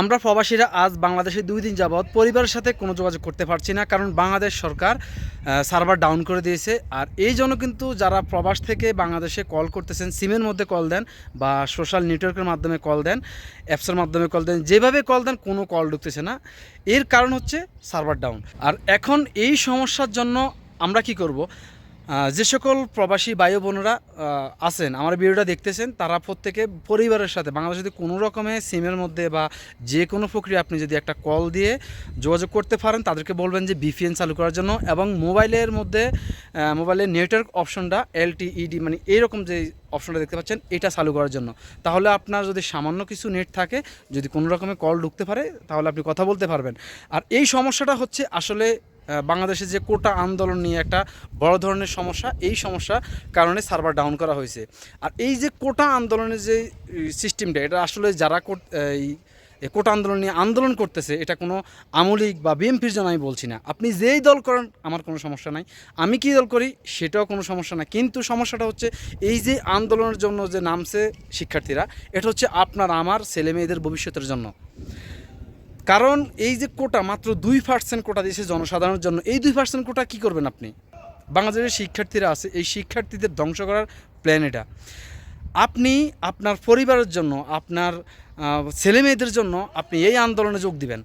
আমরা প্রবাসীরা আজ বাংলাদেশে দুই দিন যাবৎ পরিবারের সাথে কোনো যোগাযোগ করতে পারছি না, কারণ বাংলাদেশ সরকার সার্ভার ডাউন করে দিয়েছে। আর এই জন্য কিন্তু যারা প্রবাস থেকে বাংলাদেশে কল করতেছেন, সিমের মধ্যে কল দেন বা সোশ্যাল নেটওয়ার্কের মাধ্যমে কল দেন, অ্যাপসের মাধ্যমে কল দেন, যেভাবে কল দেন কোনো কল ঢুকতেছে না। এর কারণ হচ্ছে সার্ভার ডাউন। আর এখন এই সমস্যার জন্য আমরা কি করব? যে সকল প্রবাসী বায়ু বোনরা আছেন, আমার ভিডিওটা দেখতেছেন, তারা প্রত্যেকে পরিবারের সাথে, বাংলাদেশে যদি কোনো রকমের সিমের মধ্যে বা যে কোনো প্রক্রিয়া আপনি যদি একটা কল দিয়ে যোগাযোগ করতে পারেন, তাদেরকে বলবেন যে বিপিএন চালু করার জন্য এবং মোবাইলের মধ্যে মোবাইলের নেটওয়ার্ক অপশনটা, এলটিইডি মানে এইরকম যে অপশনটা দেখতে পাচ্ছেন, এটা চালু করার জন্য। তাহলে আপনার যদি সামান্য কিছু নেট থাকে, যদি কোনো রকমের কল ঢুকতে পারে, তাহলে আপনি কথা বলতে পারবেন। আর এই সমস্যাটা হচ্ছে আসলে বাংলাদেশে যে কোটা আন্দোলন নিয়ে একটা বড় ধরনের সমস্যা, এই সমস্যা কারণে সার্ভার ডাউন করা হয়েছে। আর এই যে কোটা আন্দোলনের যে সিস্টেমটা এটা আসলে যারা এই কোটা আন্দোলন নিয়ে আন্দোলন করতেছে, এটা কোনো আমলিক বা বিএমপির জন্য আমি বলছি না। আপনি যেই দল করেন, আমার কোনো সমস্যা নাই। আমি কী দল করি, সেটাও কোনো সমস্যা না কিন্তু সমস্যাটা হচ্ছে, এই যে আন্দোলনের জন্য যে নামছে শিক্ষার্থীরা, এটা হচ্ছে আপনার, আমার ছেলে মেয়েদের ভবিষ্যতের জন্য। কারণ এই যে কোটা মাত্র দুই পার্সেন্ট কোটা দিয়েছে জনসাধারণের জন্য, এই দুই পার্সেন্ট কোটা কী করবেন আপনি? বাংলাদেশের শিক্ষার্থীরা আছে, এই শিক্ষার্থীদের ধ্বংস করার প্ল্যান এটা। আপনি আপনার পরিবারের জন্য, আপনার ছেলে মেয়েদের জন্য আপনি এই আন্দোলনে যোগ দিবেন।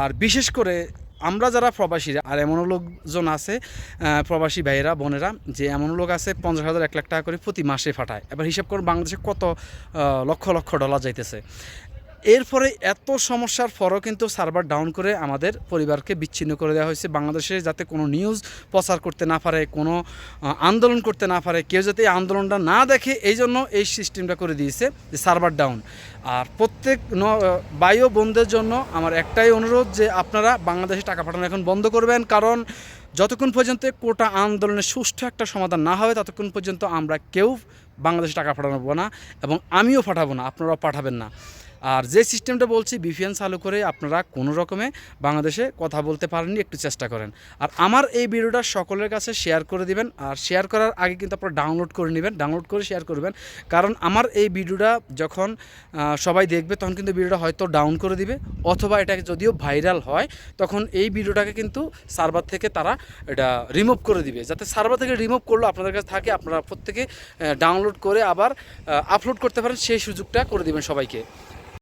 আর বিশেষ করে আমরা যারা প্রবাসীরা আর এমনও লোকজন আছে প্রবাসী ভাইয়েরা, বোনেরা, যে এমন লোক আছে, পঞ্চাশ হাজার, এক লাখ টাকা করে প্রতি মাসে ফাটায় এবার হিসাব করুন, বাংলাদেশে কত লক্ষ লক্ষ ডলার যাইতেছে। এরপরে এত সমস্যার পরও কিন্তু সার্ভার ডাউন করে আমাদের পরিবারকে বিচ্ছিন্ন করে দেওয়া হয়েছে। বাংলাদেশে যাতে কোনো নিউজ প্রচার করতে না পারে, কোনো আন্দোলন করতে না পারে, কেউ যাতে এই আন্দোলনটা না দেখে এই জন্য এই সিস্টেমটা করে দিয়েছে যে সার্ভার ডাউন। আর প্রত্যেক বায়ু বন্ধের জন্য আমার একটাই অনুরোধ যে আপনারা বাংলাদেশে টাকা পাঠানো এখন বন্ধ করবেন। কারণ যতক্ষণ পর্যন্ত কোটা আন্দোলনের সুষ্ঠু একটা সমাধান না হবে, ততক্ষণ পর্যন্ত আমরা কেউ বাংলাদেশে টাকা পাঠাবো না এবং আমিও পাঠাবো না, আপনারাও পাঠাবেন না। আর যে সিস্টেমটা বলছি বিপিএন চালু করে আপনারা কোনো রকমে বাংলাদেশে কথা বলতে পারেননি, একটু চেষ্টা করেন। আর আমার এই ভিডিওটা সকলের কাছে শেয়ার করে দিবেন, আর শেয়ার করার আগে কিন্তু আপনারা ডাউনলোড করে নেবেন ডাউনলোড করে শেয়ার করবেন। কারণ আমার এই ভিডিওটা যখন সবাই দেখবে, তখন কিন্তু ভিডিওটা হয়তো ডাউন করে দিবে, অথবা এটাকে যদিও ভাইরাল হয়, তখন এই ভিডিওটাকে কিন্তু সার্ভার থেকে তারা এটা রিমুভ করে দিবে। যাতে সার্ভার থেকে রিমুভ করল আপনাদের কাছে থাকে, আপনারা প্রত্যেকে ডাউনলোড করে আবার আপলোড করতে পারেন, সেই সুযোগটা করে দিবেন সবাইকে।